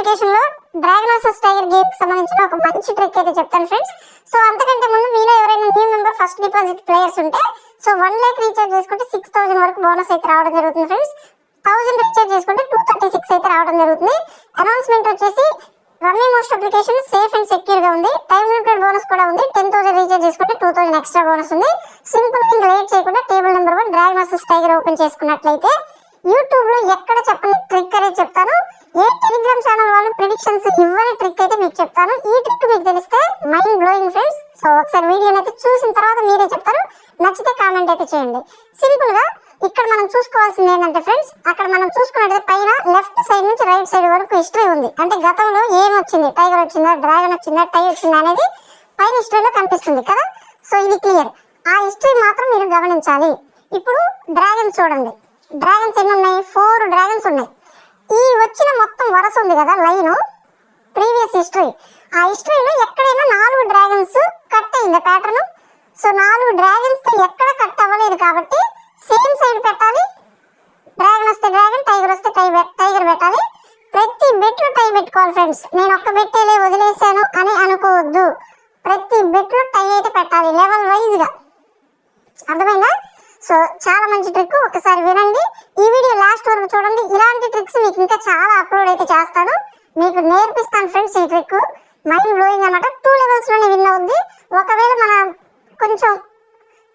అప్లికేషన్లో dragon tiger గేమ్కి సంబంధించిన ఒక మంచి ట్రిక్ అయితే చెప్తాను ఫ్రెండ్స్ సో అంతకంటే ముందు మీలో ఎవరైనా new member first deposit players ఉంటే సో వన్ ల్యాక్ రీఛార్జ్ చేసుకుంటే సిక్స్ థౌసండ్ వరకు బోనస్ అయితే రావడం జరుగుతుంది ఫ్రెండ్స్ థౌసండ్ రీఛార్జ్ చేసుకుంటే టూ థర్టీ సిక్స్ అయితే రావడం జరుగుతుంది. అనౌన్స్మెంట్ వచ్చేసి rummy most application safe and సెక్యూర్గా ఉంది. టైం లిమిటెడ్ బోనస్ కూడా ఉంది. టెన్ థౌసండ్ రీఛార్జ్ చేసుకుంటే టూ థౌసండ్ ఎక్స్ట్రా బోనస్ ఉంది. సింపుల్ థింగ్ లేట్ చేయకుండా table number one dragon versus tiger open చేసుకున్నట్లయితే యూట్యూబ్లో ఎక్కడ చెప్పని ట్రిక్ అనేది చెప్తాను. ఏ టెలిగ్రామ్ ఛానల్ వాళ్ళు ప్రిడిక్షన్స్ ఇవ్వని ట్రిక్ అయితే మీకు చెప్తాను. ఈ ట్రిక్ మీకు తెలిస్తే మైండ్ బ్లోయింగ్ ఫ్రెండ్స్ సో ఒకసారి వీడియోని అయితే చూసిన తర్వాత మీరే చెప్తారు. నచ్చితే కామెంట్ అయితే చేయండి. సింపుల్గా ఇక్కడ మనం చూసుకోవాల్సింది ఏంటంటే ఫ్రెండ్స్ అక్కడ మనం చూసుకున్నట్లయితే పైన లెఫ్ట్ సైడ్ నుంచి రైట్ సైడ్ వరకు హిస్టరీ ఉంది. అంటే గతంలో ఏం వచ్చింది? టైగర్ వచ్చిందా? డ్రాగన్ వచ్చిందా? టై వచ్చిందా అనేది పైన హిస్టరీలో కనిపిస్తుంది కదా? సో ఇది క్లియర్ ఆ హిస్టరీ మాత్రం మీరు గమనించాలి. ఇప్పుడు డ్రాగన్స్ చూడండి. డ్రాగన్స్ ఎన్ని ఉన్నాయి? ఫోర్ డ్రాగన్స్ ఉన్నాయి. ఈ వచ్చిన మొత్తం వరుస ఉంది కదా లైన్. Previous history. ఆ హిస్టరీలో ఎక్కడైనా నాలుగు డ్రాగన్స్ కట్ అయింది ప్యాటర్న్. సో నాలుగు డ్రాగన్స్తో ఎక్కడ కట్ అవ్వలేదు కాబట్టి సేమ్ సైడ్ పెట్టాలి. డ్రాగన్ వస్తే డ్రాగన్ టైగర్ వస్తే టై టైగర్ పెట్టాలి. ప్రతి బెట్లో టై పెట్టుకోవాలి ఫ్రెండ్స్. నేను ఒక్క బెట్టేలే వదిలేసాను అని అనుకోవద్దు. ప్రతి బెట్లో టై అయితే పెట్టాలి లెవెల్ వైజ్గా అర్థమైందా? సో చాలా మంచి ట్రిక్ ఒకసారి వినండి. ఈ వీడియో లాస్ట్ వరకు చూడండి. ఇలాంటి ట్రిక్స్ మీకు ఇంకా చాలా అప్లోడ్ అయితే చేస్తాను. మీకు నేర్పిస్తాను ఫ్రెండ్స్ ఈ ట్రిక్ మైండ్ బ్లోయింగ్ అనమాట టూ లెవెల్స్లోనే విన్ అవుద్ది. ఒకవేళ మన కొంచెం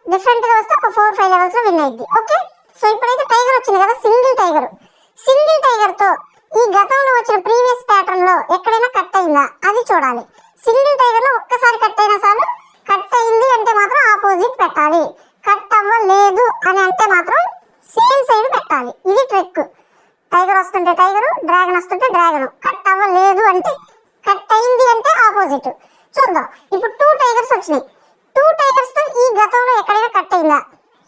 డిఫరెంట్గా వస్తే ఒక ఫోర్ ఫైవ్ లెవెల్స్లో విన్ అయింది ఓకే సో ఇప్పుడైతే టైగర్ వచ్చింది కదా సింగిల్ టైగర్ సింగిల్ టైగర్తో ఈ గతంలో వచ్చిన ప్రీవియస్ ప్యాటర్న్లో ఎక్కడైనా కట్ అయిందా? అది చూడాలి. సింగిల్ టైగర్లో ఒక్కసారి కట్ అయినా చాలు. కట్ అయింది అంటే మాత్రం ఆపోజిట్ పెట్టాలి. కట్ అవ్వలేదు అని అంటే మాత్రం సేమ్ సైడ్ పెట్టాలి ఇది ట్రిక్ టైగర్ వస్తుంటే టైగర్ డ్రాగన్ వస్తుంటే డ్రాగన్ కట్ అవ్వలేదు అంటే కట్ అయింది అంటే ఆపోజిట్ చూద్దాం. ఇప్పుడు టూ టైగర్స్ వచ్చినాయి. టూ టైగర్స్తో ఈ గతంలో ఎక్కడైనా కట్ అయిందా?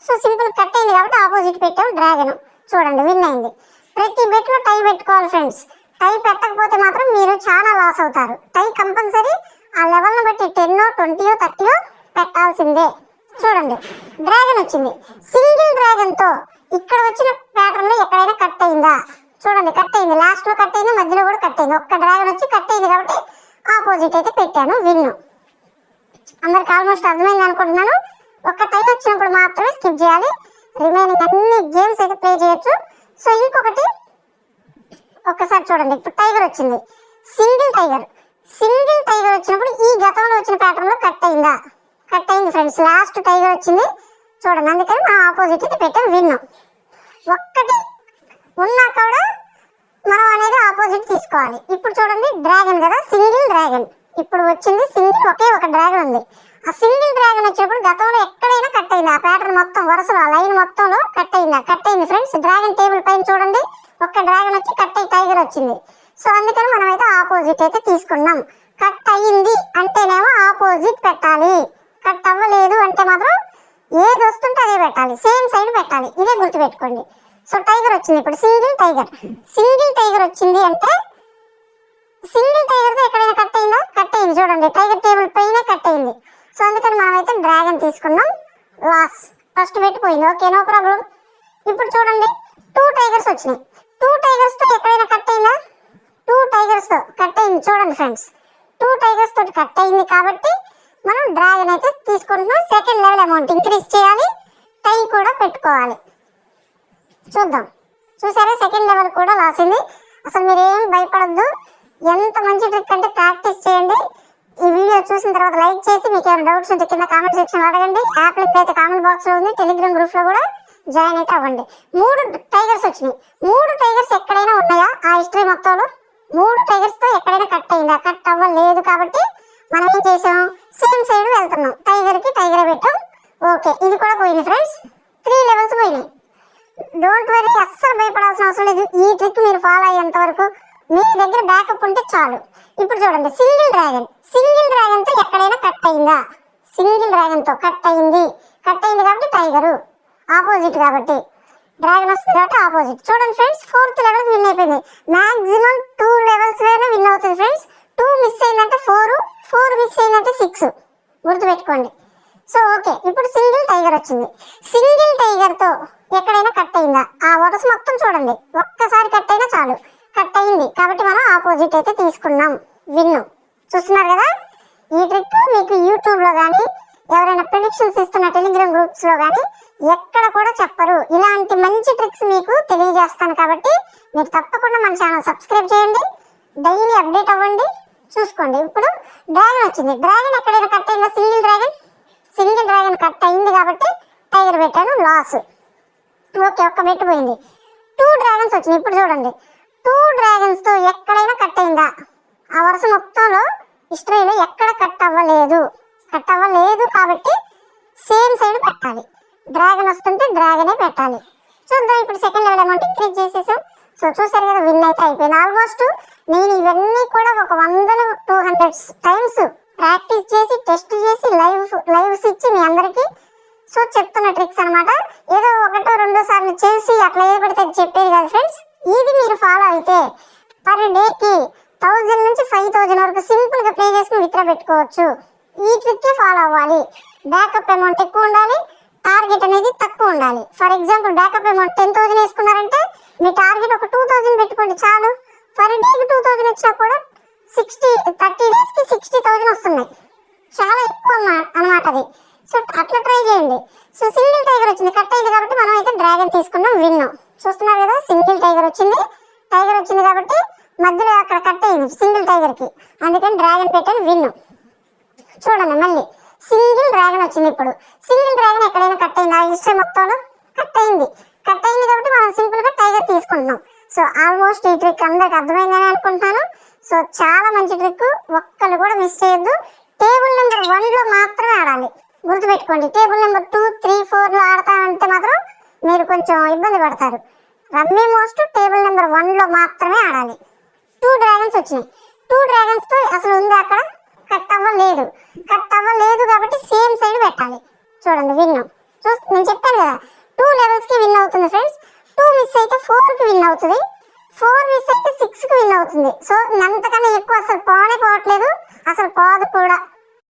సో సింపుల్ కట్ అయింది కాబట్టి ఆపోజిట్ పెట్టాం డ్రాగన్ చూడండి విన్ అయింది. ప్రతి బెట్లో టై పెట్టుకోవాలి ఫ్రెండ్స్ టై పెట్టకపోతే మాత్రం మీరు చాలా లాస్ అవుతారు. టై కంపల్సరీ ఆ లెవెల్ను బట్టి టెన్ ట్వంటీయో థర్టీయో పెట్టాల్సిందే. చూడండి. డ్రాగన్ వచ్చింది. సింగిల్ డ్రాగన్తో ఇక్కడ వచ్చిన ప్యాటర్న్లో ఎక్కడైనా కట్ అయిందా? చూడండి కట్ అయింది. లాస్ట్లో కట్ అయింది మధ్యలో కూడా కట్ అయింది. ఒక్క డ్రాగన్ వచ్చి కట్ అయింది కాబట్టి ఆపోజిట్ అయితే పెట్టాను విన్ను. అందరికి ఆల్మోస్ట్ అర్థమైంది అనుకుంటున్నాను. ఒక్క టైం వచ్చినప్పుడు మాత్రమే స్కిప్ చేయాలి. రిమైనింగ్ అన్ని గేమ్స్ అయితే ప్లే చేయొచ్చు. సో ఇంకొకటి ఒక్కసారి చూడండి. ఇప్పుడు టైగర్ వచ్చింది. Single tiger. సింగిల్ టైగర్ వచ్చినప్పుడు ఈ గతంలో వచ్చిన ప్యాటర్న్లో కట్ అయిందా? కట్ అయింది ఫ్రెండ్స్. లాస్ట్ టైగర్ వచ్చింది. చూడండి అందుకని మా ఆపోజిట్ అయితే పెట్టాం విన్నాం. ఒక్కటి ఉన్నా కూడా మనం అనేది ఆపోజిట్ తీసుకోవాలి. ఇప్పుడు చూడండి డ్రాగన్ కదా సింగిల్ డ్రాగన్. ఇప్పుడు వచ్చింది సింగిల్ ఒకే ఒక డ్రాగన్ ఉంది. ఆ సింగిల్ డ్రాగన్ వచ్చినప్పుడు గతంలో ఎక్కడైనా కట్ అయింది. ఆ ప్యాటర్న్ మొత్తం వరుసలో ఆ లైన్ మొత్తంలో కట్ అయిందా. కట్ అయింది ఫ్రెండ్స్. డ్రాగన్ టేబుల్ పైన చూడండి ఒక్క డ్రాగన్ వచ్చి కట్ అయ్యి టైగర్ వచ్చింది. సో అందుకని మనం అయితే ఆపోజిట్ అయితే తీసుకున్నాం. కట్ అయ్యింది అంటేనేమో ఆపోజిట్ పెట్టాలి. కట్ అవ్వలేదు అంటే మాత్రం ఏది వస్తుంటే అదే పెట్టాలి. సేమ్ సైడ్ పెట్టాలి. ఇదే గుర్తుపెట్టుకోండి. సో టైగర్ వచ్చింది ఇప్పుడు. సింగిల్ టైగర్ సింగిల్ టైగర్ వచ్చింది అంటే సింగిల్ టైగర్తో ఎక్కడైనా కట్ అయిందా? కట్ అయింది. చూడండి. టైగర్ టేబుల్ పైన కట్ అయింది. సో అందుకని మనం అయితే డ్రాగన్ తీసుకున్నాం. లాస్ ఫస్ట్ పెట్టిపోయింది. ఓకే నో ప్రాబ్లం ఇప్పుడు చూడండి. టూ టైగర్స్ వచ్చినాయి. టూ టైగర్స్తో ఎక్కడైనా కట్ అయిందా? టూ టైగర్స్తో కట్ అయింది. చూడండి ఫ్రెండ్స్ టూ టైగర్స్ తోటి కట్ అయింది కాబట్టి మనం డ్రాగన్ అయితే తీసుకుంటున్నాం. సెకండ్ లెవెల్ అమౌంట్ ఇంక్రీజ్ చేయాలి. టై కూడా పెట్టుకోవాలి. చూద్దాం. చూసారా? సెకండ్ లెవెల్ కూడా లాస్ అయింది అసలు మీరు ఏం భయపడద్దు. ఎంత మంచి ట్రిక్ అంటే ప్రాక్టీస్ చేయండి. ఈ వీడియో చూసిన తర్వాత లైక్ చేసి మీకు ఏమైనా డౌట్స్ ఉంటే కింద కామెంట్ సెక్షన్ అడగండి. యాప్ లింక్ అయితే కామెంట్ బాక్స్లో ఉంది. టెలిగ్రామ్ గ్రూప్లో కూడా జాయిన్ అయితే అవ్వండి. మూడు టైగర్స్ వచ్చినాయి. మూడు టైగర్స్ ఎక్కడైనా ఉన్నాయా? ఆ హిస్టరీ మొత్తంలో మూడు టైగర్స్తో ఎక్కడైనా కట్ అయిందా? కట్ అవ్వలేదు కాబట్టి మనం ఏం చేసాం? సేమ్ సైడ్ వెళ్తున్నాం. టైగర్కి టైగర్ పెట్టాం. ఓకే ఇది కూడా పోయింది ఫ్రెండ్స్ త్రీ లెవెల్స్ పోయినాయి. డోంట్ వరీ అస్సలు భయపడాల్సిన అవసరం లేదు. ఈ ట్రిక్ మీరు ఫాలో అయ్యేంత వరకు మీ దగ్గర బ్యాకప్ ఉంటే చాలు. ఇప్పుడు చూడండి సింగిల్ డ్రాగన్ సింగిల్ డ్రాగన్తో ఎక్కడైనా కట్ అయిందా? సింగిల్ డ్రాగన్తో కట్ అయింది. కట్ అయింది కాబట్టి టైగరు ఆపోజిట్ కాబట్టి. డ్రాగన్ వస్తుంది కాబట్టి ఆపోజిట్ చూడండి ఫ్రెండ్స్ ఫోర్త్ లెవెల్ విన్ అయిపోయింది. మాక్సిమం టూ లెవెల్స్లోనే విన్ అవుతుంది ఫ్రెండ్స్ టూ మిస్ అయిందంటే ఫోర్ ఫోర్ మిస్ అయిందంటే సిక్స్. గుర్తుపెట్టుకోండి. So okay. ఇప్పుడు సింగిల్ టైగర్ వచ్చింది. సింగిల్ టైగర్తో ఎక్కడైనా కట్ అయిందా? ఆ ఓటర్స్ మొత్తం చూడండి. ఒక్కసారి కట్ అయినా చాలు. కట్ అయింది. కాబట్టి మనం ఆపోజిట్ అయితే తీసుకున్నాం. విన్ను చూస్తున్నారు కదా? ఈ ట్రిక్ మీకు యూట్యూబ్లో కానీ ఎవరైనా ప్రిడిక్షన్స్ ఇస్తున్న టెలిగ్రామ్ గ్రూప్స్లో కానీ ఎక్కడ కూడా చెప్పరు. ఇలాంటి మంచి ట్రిక్స్ మీకు తెలియజేస్తాను కాబట్టి మీరు తప్పకుండా మన ఛానల్ సబ్స్క్రైబ్ చేయండి. డైలీ అప్డేట్ అవ్వండి. చూసుకోండి. ఇప్పుడు డ్రాగన్ వచ్చింది. డ్రాగన్ ఎక్కడైనా కట్ అయిందా? Single dragon? Single dragon cut అయింది కాబట్టి టైగర్ పెట్టాను లాస్. ఓకే ఒక్క బెట్ పోయింది. టూ డ్రాగన్స్ వచ్చినాయి. ఇప్పుడు చూడండి. టూ డ్రాగన్స్తో ఎక్కడైనా కట్ అయిందా? ఆ వరుస మొత్తంలో హిస్టరీలో ఎక్కడ కట్ అవ్వలేదు. కట్ అవ్వలేదు కాబట్టి సేమ్ సైడ్ పెట్టాలి. డ్రాగన్ వస్తుంటే డ్రాగనే పెట్టాలి. చూద్దాం ఇప్పుడు సెకండ్ లెవెల్ అమౌంట్ ఇంక్రీజ్ చేసేసాం. సో చూసారు కదా విన్ అయితే అయిపోయింది. ఆల్మోస్ట్ నేను ఇవన్నీ కూడా ఒక వందలు టూ హండ్రెడ్ టైమ్స్ ప్రాక్టీస్ చేసి టెస్ట్ చేసి లైవ్ లైవ్స్ ఇచ్చి మీ అందరికీ. సో చెప్తున్న ట్రిక్స్ అనమాట ఏదో ఒకటో రెండో సార్లు చేసి అట్లా ఏ పడితే చెప్పేది కదా ఫ్రెండ్స్. ఇది మీరు ఫాలో అయితే పర్ డేకి థౌజండ్ నుంచి ఫైవ్ థౌజండ్ వరకు సింపుల్గా ప్లే చేసుకుని విత్డ్రా పెట్టుకోవచ్చు. ఈ ట్రిక్ ఫాలో అవ్వాలి. బ్యాకప్ అమౌంట్ ఎక్కువ ఉండాలి. టార్గెట్ అనేది తక్కువ ఉండాలి. For example backup amount ten thousand వేసుకున్నారంటే మీ టార్గెట్ ఒక టూ థౌసండ్ పెట్టుకోండి చాలు. పర్ డేకి టూ థౌసండ్ వచ్చినా కూడా సిక్స్టీ థర్టీ డేస్కి సిక్స్టీ థౌసండ్ వస్తున్నాయి. చాలా ఎక్కువ అన్నమాట అది. సో అట్లా ట్రై చేయండి. సో సింగిల్ టైగర్ వచ్చింది. కట్ అయింది కాబట్టి మనం అయితే డ్రాగన్ తీసుకున్నాం విన్ చూస్తున్నారు కదా సింగిల్ టైగర్ వచ్చింది. టైగర్ వచ్చింది కాబట్టి మధ్యలో అక్కడ కట్ అయింది సింగిల్ టైగర్కి అందుకని డ్రాగన్ పెట్టాను విన్ చూడండి మళ్ళీ. సింగిల్ డ్రాగన్ వచ్చింది ఇప్పుడు. సింగిల్ డ్రాగన్ ఎక్కడైనా కట్ అయింది? ఆ హిస్టరీ మొత్తంలో కట్ అయింది. కట్ అయింది కాబట్టి మనం సింపుల్గా టైగర్ తీసుకుంటున్నాం. సో ఆల్మోస్ట్ ఈ ట్రిక్ అందరికి అర్థమైందని అనుకుంటున్నాను. సో చాలా మంచి ట్రిక్. ఒక్కరు కూడా మిస్ చేయొద్దు. టేబుల్ నెంబర్ వన్లో మాత్రమే ఆడాలి. గుర్తుపెట్టుకోండి. టేబుల్ నెంబర్ టూ త్రీ ఫోర్లో ఆడతానంటే మాత్రం మీరు కొంచెం ఇబ్బంది పడతారు. రమ్మీ మోస్ట్ టేబుల్ నెంబర్ వన్లో మాత్రమే ఆడాలి. టూ డ్రాగన్స్ వచ్చినాయి. టూ డ్రాగన్స్తో అసలు ఉంది అక్కడ? కట్ అవ్వలేదు కట్ అవ్వలేదు కాబట్టి సేమ్ సైడ్ పెట్టాలి. చూడండి విన్ చూ నేను చెప్పాను కదా టూ లెవెల్స్కి విన్ అవుతుంది ఫ్రెండ్స్ టూ మిస్ అయితే ఫోర్కి విన్ అవుతుంది. ఫోర్ మిస్ అయితే సిక్స్కి విన్ అవుతుంది. సో అంతకన్నా ఎక్కువ అసలు పోనే పోవట్లేదు. అసలు పోదు కూడా.